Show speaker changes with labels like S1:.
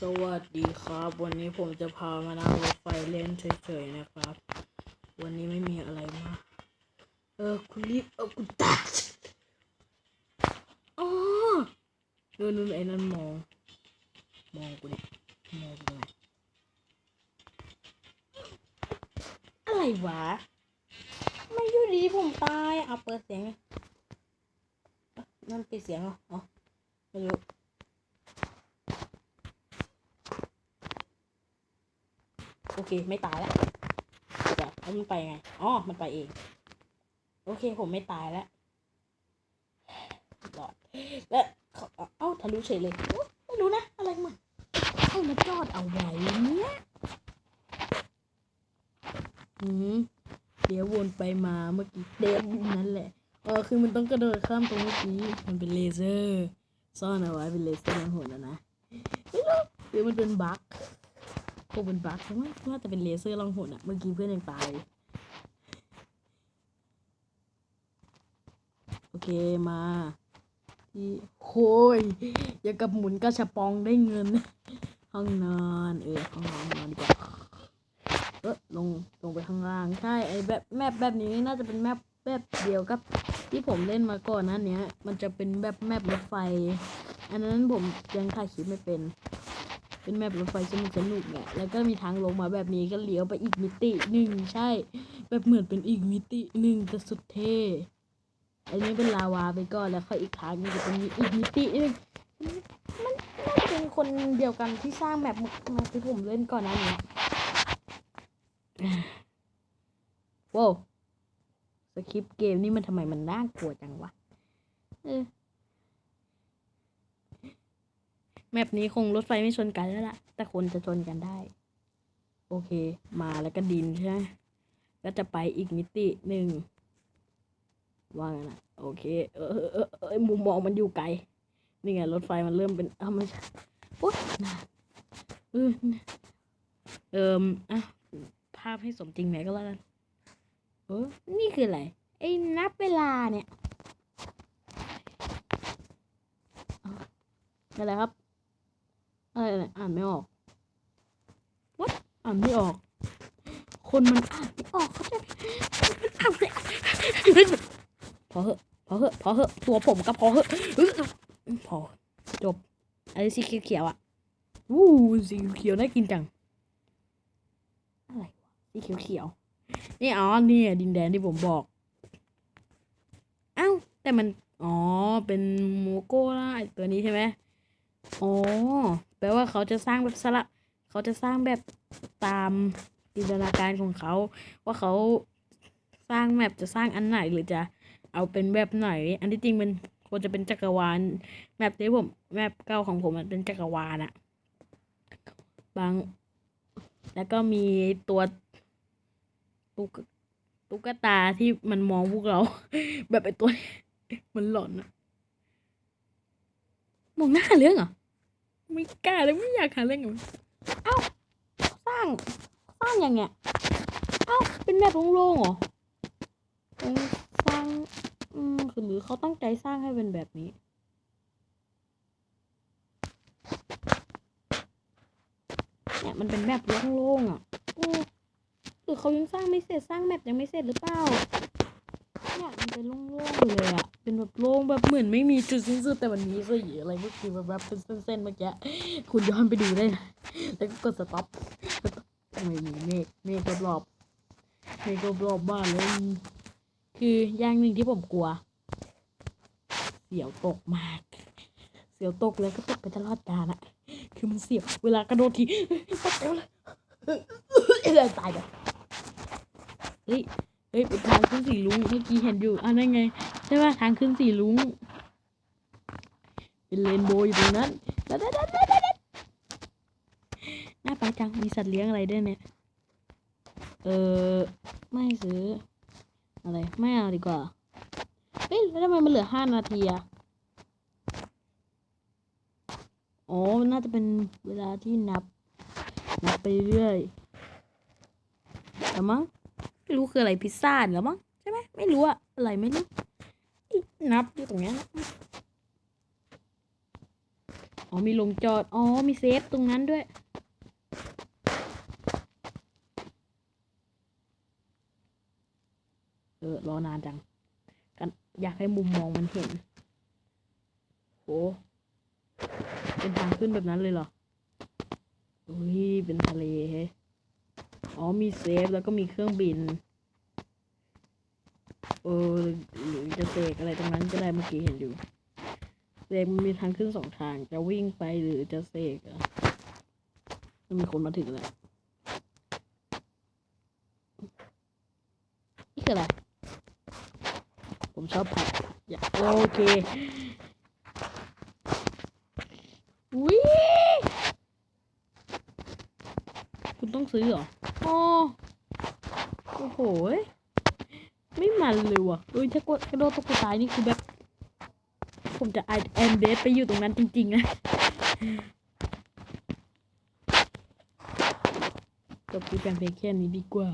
S1: สวัสดีครับ วันนี้ผมจะพามานั่งรถไฟเล่นเฉยๆนะครับ วันนี้ไม่มีอะไรมากเออคุณรีบเอาคุณตาอ๋อนู่นนู่นไอ้นั่นมอง มองกูเนี่ยมองกูอะไรวะไม่อยู่ดีผมตายเอาเปิดเสียงนั่นปิดเสียงเหรออ๋อไม่รู้ โอเค ไม่ตายแล้วเดี๋ยวมันไปไงอ๋อมันไปเอง โอเคผมไม่ตายแล้วรอดแล้วเขาเอ้าทะลุเฉยเลยไม่รู้นะอะไรมันให้มาจอดเอาไว้เนี่ยอืมเดี๋ยววนไปมาเมื่อกี้เด็นนั่นแหละเออคือมันต้องกระโดดข้ามตรงเมื่อกี้มันเป็นเลเซอร์ ซ่อนเอาไว้เป็นเลเซอร์ลังหนแล้วนะไม่รู้หรือมันเป็นบั๊ก คงเป็นบั๊กใช่ไหมว่าจะเป็นเลเซอร์ล่องหนอะเมื่อกี้เพื่อนยังตายโอเคมาที่โคยอย่ากับหมุนกระชบปองได้เงิน ห้องนอนเออห้องนอนนอนดีกว่าเออลงลงไปข้างล่างใช่ไอ้แบบแมปแบบนี้น่าจะเป็นแมปแบบเดียวกับ ที่ผมเล่นมาก่อนนั้นเนี้ย มันจะเป็นแบบแมปรถไฟ อันนั้นผมยังถ่ายคลิปไม่เป็น เป็นแมปรถไฟสนุกสนุกเนี่ยแล้วก็มีทางลงมาแบบนี้ก็เลี้ยวไปอีกมิติหนึ่งใช่ แบบเหมือนเป็นอีกมิติหนึ่งแต่สุดเท่อันนี้เป็นลาวาไปก่อนแล้วค่อยอีกทางนึงจะเป็นอีกมิตินึงมันน่าจะเป็นคนเดียวกันที่สร้างแมปมปที่ผมเล่นก่อนน้านี้ว้าวสคริปต์เกมนี่มันทำไมมันน่ากลัวจังวะเออ แมปนี้คงรถไฟไม่ชนกันแล้วล่ะ แต่คนจะชนกันได้ โอเค มาแล้วก็ดินใช่ไหมก็จะไปอีกมิติหนึ่งว่างั้นนะโอเค เออเออเออมุมมองมันอยู่ไกล นี่ไงรถไฟมันเริ่มเป็นอ้าวม่ใช่โอ๊ยนะเออเอิมอะภาพให้สมจริงไหนก็แล้วกันเออนี่คืออะไรไอ้นับเวลาเนี่ยอ้าวอะไรครับ อะไรอะไรอ่านไม่ออก what อ่านไม่ออก คนมันอ่านไม่ออกเขาใจมันอ่านไม่ออกพอเหอะพอเหอะพอเหอะตัวผมก็พอเหอะอื้อพอจบไอ้สีเขียวๆอะวู้สีเขียวน่ากินจังอะไรวะสีเขียวๆนี่อ๋อนี่ดินแดนที่ผมบอกเอ้าแต่มันอ๋อเป็นโมโก้ล่าไอ้ตัวนี้ใช่ไหม อ๋อ แปลว่าเขาจะสร้างแบบสลับเขาจะสร้างแบบตามจินตนาการของเขา ว่าเขาสร้างแมปจะสร้างอันไหนหรือจะเอาเป็นแบบไหน อันที่จริงมันควรจะเป็นจักรวาลแมปที่ผมแมปเก่าของผมมันเป็นจักรวาลอะบาง แล้วก็มีตัวตุ๊กตุ๊กตาที่มันมองพวกเรา แบบไอ้ตัวมันหลอนอะมองหน้าเรื่องเหรอ ไม่กล้าเลยไม่อยากหาเรื่องกับเอ้าสร้างสร้างอยังไงเอ้าเป็นแบบโล่งๆเหรอสร้างอืมคือหรือเขาตั้งใจสร้างให้เป็นแบบนี้เนี่ยมันเป็นแบบโล่งๆอะอือหรือเขายังสร้างไม่เสร็จสร้างแมปยังไม่เสร็จหรือเปล่า เป็นโล่งๆเลยอะเป็นแบบโล่งแบบเหมือนไม่มีจุดสิ้นสุดแต่มันมีสีอะไรเมื่อกี้แบบแบบเป็นเส้นๆเมื่อกี้คุณย้อนไปดูได้นะแล้วก็กดสต็อปไม่มีเมฆเมฆรอบๆเมฆรอบๆบ้านเลยคืออย่างหนึ่งที่ผมกลัว เสียวตกมาก เสียวตกเลยก็ตกไปตลอดกาลอะคือมันเสียวเวลากระโดดทีตกเอวเลยลยตายเฮ้ย เฮ้ยเป็นทางขึ้นสีลุงเมื่อกี้เห็นอยู่อะนั่นไงใช่ป่ะทางขึ้นสีลุงเป็นเรนโบว์อยู่ตรงนั้นนั่นนั่นนั่นนั่นน่าไปจังมีสัตว์เลี้ยงอะไรด้วยเนี่ยเออไม่ซื้อ อะไรไม่เอาดีกว่าเฮ้ยแล้วทำไมมันเหลือห้านาทีอะอ๋อมันน่าจะเป็นเวลาที่นับ นับไปเรื่อยแต่มั้ง ไม่รู้คืออะไรพิซซ่าหรือมั้งใช่ไหมไม่รู้อะอะไรไม่รู้นับอยู่ตรงเนี้ยนะอ๋อมีลงจอด อ๋อ มีเซฟตรงนั้นด้วย เออ รอนานจัง กันอยากให้มุมมองมันเห็น โห เป็นทางขึ้นแบบนั้นเลยเหรอ อุ้ย เป็นทะเลเฮ้ อ๋อมีเซฟแล้วก็มีเครื่องบิน เออหรือจะเสกอะไรตรงนั้นก็ได้เมื่อกี้เห็นอยู่เสกมันมีทางขึ้นสองทางจะวิ่งไปหรือจะเสกอะมันมีคนมาถึงแล้วนี่คืออะไรผมชอบผักอย่าโอเควิคุณต้องซื้อเหรอ อ๋อโอ้โห ไม่มันเลยว่ะเอ้ยถ้ากดกระโดดตกตายนี่คือแบบ ผมจะไอแอนเดสไปอยู่ตรงนั้นจริงๆนะจบคลิปกันเพลงแค่นี้ดีกว่า